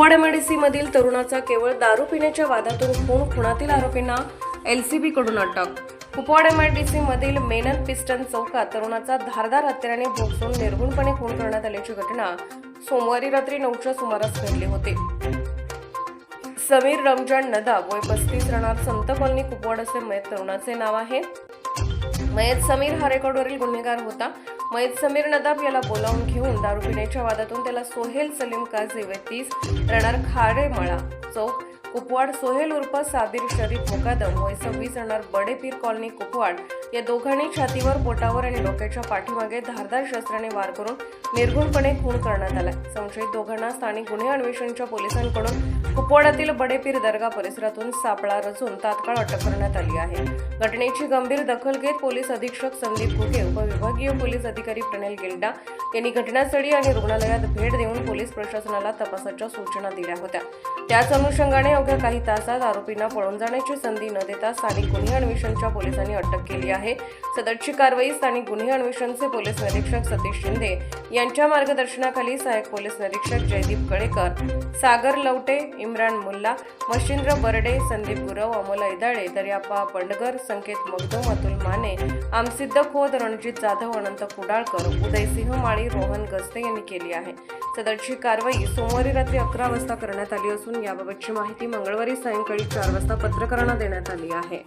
Kupwad MIDC तरुणाचा केवळ दारू पिण्याच्या वादातून खून खुणातील आरोपींना एल एलसीबी कडून अटक. कुपवाड एमआयडीसी मेनन पिस्टन चौकात तरुणाचा धारदार हत्याराने भोगसून निर्गुणपणे खून करण्यात आल्याची घटना सोमवारी रात्री नऊच्या सुमारास घडली होती. समीर रमजान नदाब वय पस्तीस राहणार संत कॉलनी कुपवाड असे मयत तरुणाचे नाव आहे. मयत समीर हा रेकॉर्डवरील गुन्हेगार होता. मयत समीर नदाब याला बोलावून घेऊन दारू पिण्याच्या वादातून त्याला सोहेल सलीम काझी वय तीस राहणार खारेमळा चौक कुपवाड सोहेल उर्फ सादिर शरीफ मुकादम वय सव्वीस राहणार बडेपीर कॉलनी कुपवाड या दोघांनी छातीवर बोटावर आणि डोक्याच्या पाठीमागे धारदार शस्त्राने वार करून निर्गुणपणे खून करण्यात आला संशयित दोघांना स्थानिक गुन्हे अन्वेषणच्या पोलिसांकडून कुपवाडातील बडेपीर दर्गा परिसरातून सापळा रचून तात्काळ अटक करण्यात आली आहे. घटनेची गंभीर दखल घेत पोलीस अधीक्षक संदीप घुगे उपविभागीय पोलीस अधिकारी प्रणेल गिल्डा यांनी घटनास्थळी आणि रुग्णालयात भेट देऊन पोलीस प्रशासनाला तपासाच्या सूचना दिल्या होत्या. त्याच अनुषंगाने अवघ्या काही तासात आरोपींना पळून जाण्याची संधी न देता स्थानिक गुन्हे अन्वेषणच्या पोलिसांनी अटक केली आहे. सदरची कारवाई स्थानिक गुन्हे अन्वेषणचे पोलीस निरीक्षक सतीश शिंदे यांच्या मार्गदर्शनाखाली सहाय्यक पोलीस निरीक्षक जयदीप कळेकर सागर लवटे इम्रान मुल्ला मशिंद्र बर्डे संदीप गुरव अमोल ऐदाळे दर्यापा पंडगर संकेत मगदम अतुल माने आमसिद्ध खोद रणजित जाधव अनंत कुडाळकर उदयसिंह माळी रोहन गस्ते यांनी केली आहे. सदरची कारवाई सोमवारी रात्री अकरा वाजता करण्यात आली असून याबाबतची माहिती मंगळवारी सायंकाळी चार वाजता पत्रकारांना देण्यात आली आहे.